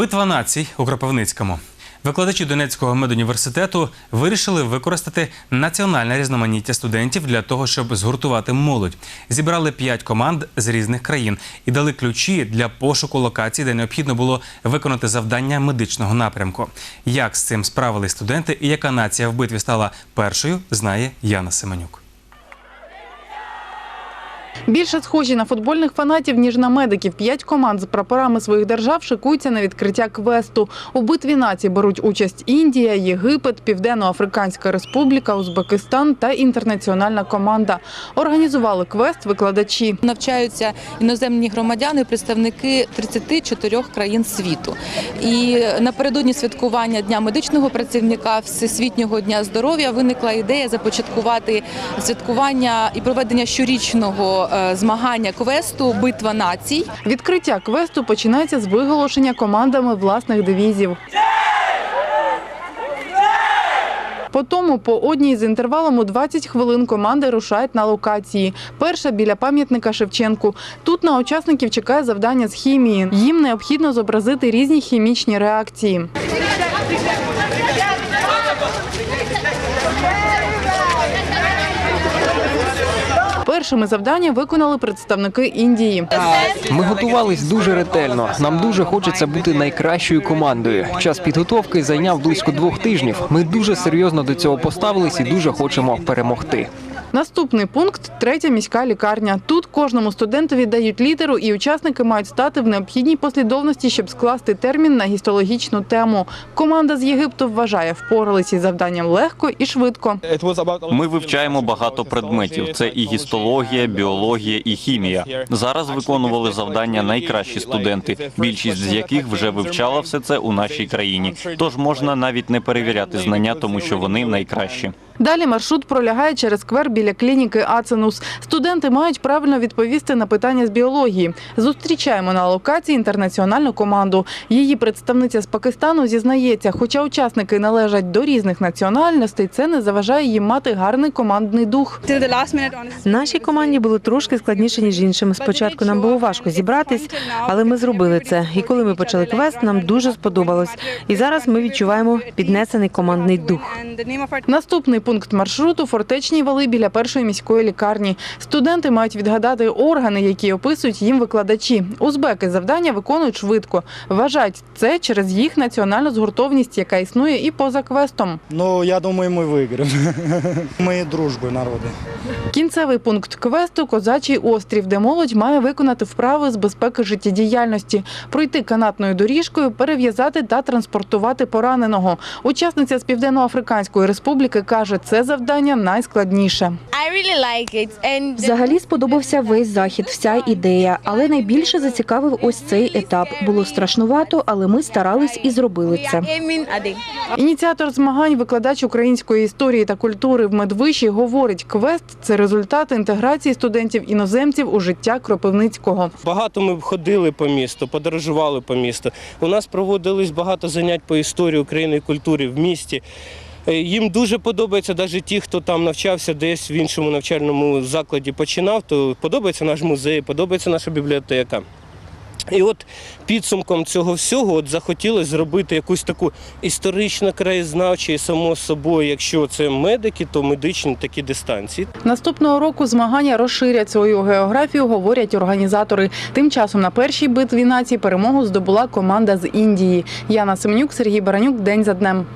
Битва націй у Кропивницькому. Викладачі Донецького медуніверситету вирішили використати національне різноманіття студентів для того, щоб згуртувати молодь. Зібрали п'ять команд з різних країн і дали ключі для пошуку локацій, де необхідно було виконати завдання медичного напрямку. Як з цим справились студенти і яка нація в битві стала першою, знає Яна Семенюк. Більше схожі на футбольних фанатів, ніж на медиків. П'ять команд з прапорами своїх держав шикуються на відкриття квесту. У битві націй беруть участь Індія, Єгипет, Південно-Африканська Республіка, Узбекистан та інтернаціональна команда. Організували квест викладачі. Навчаються іноземні громадяни, представники 34 країн світу. І напередодні святкування Дня медичного працівника, Всесвітнього дня здоров'я виникла ідея започаткувати святкування і проведення щорічного змагання квесту Битва націй. Відкриття квесту починається з виголошення командами власних девізів. По тому по одній з інтервалом у 20 хвилин команди рушають на локації. Перша біля пам'ятника Шевченку. Тут на учасників чекає завдання з хімії. Їм необхідно зобразити різні хімічні реакції. Першими завдання виконали представники Індії. Ми готувались дуже ретельно. Нам дуже хочеться бути найкращою командою. Час підготовки зайняв близько двох тижнів. Ми дуже серйозно до цього поставились і дуже хочемо перемогти. Наступний пункт третя міська лікарня. Тут кожному студентові дають літеру, і учасники мають стати в необхідній послідовності, щоб скласти термін на гістологічну тему. Команда з Єгипту вважає, впоралися із завданням легко і швидко. Ми вивчаємо багато предметів. Це і гістологія, біологія, і хімія. Зараз виконували завдання найкращі студенти, більшість з яких вже вивчала все це у нашій країні. Тож можна навіть не перевіряти знання, тому що вони найкращі. Далі маршрут пролягає через сквер біля клініки Аценус. Студенти мають правильно відповісти на питання з біології. Зустрічаємо на локації інтернаціональну команду. Її представниця з Пакистану зізнається, хоча учасники належать до різних національностей, це не заважає їм мати гарний командний дух. Нашій команді було трошки складніше ніж іншим. Спочатку нам було важко зібратись, але ми зробили це. І коли ми почали квест, нам дуже сподобалось. І зараз ми відчуваємо піднесений командний дух. Наступний пункт маршруту фортечні вали біля першої міської лікарні. Студенти мають відгадати органи, які описують їм викладачі. Узбеки завдання виконують швидко. Вважають це через їх національну згуртовність, яка існує і поза квестом. Ну, я думаю, ми виграємо. Ми дружбою народи. Кінцевий пункт квесту Козачий острів, де молодь має виконати вправи з безпеки життєдіяльності, пройти канатною доріжкою, перев'язати та транспортувати пораненого. Учасниця з Південно-Африканської республіки каже, це завдання найскладніше. Взагалі сподобався весь захід, вся ідея, але найбільше зацікавив ось цей етап. Було страшнувато, але ми старались і зробили це. Ініціатор змагань, викладач української історії та культури в медвиші, говорить, квест це результат інтеграції студентів іноземців у життя Кропивницького. Багато ми ходили по місту, подорожували по місту. У нас проводились багато занять по історії України і культури в місті. Е, Їм дуже подобається, навіть ті, хто там навчався десь в іншому навчальному закладі починав, то подобається наш музей, подобається наша бібліотека. І от підсумком цього всього от захотілося зробити якусь таку історично краєзнавчу і само собою, якщо це медики, то медичні такі дистанції. Наступного року змагання розширять свою географію, говорять організатори. Тим часом на першій битві націй перемогу здобула команда з Індії. Яна Семенюк, Сергій Баранюк. День за днем.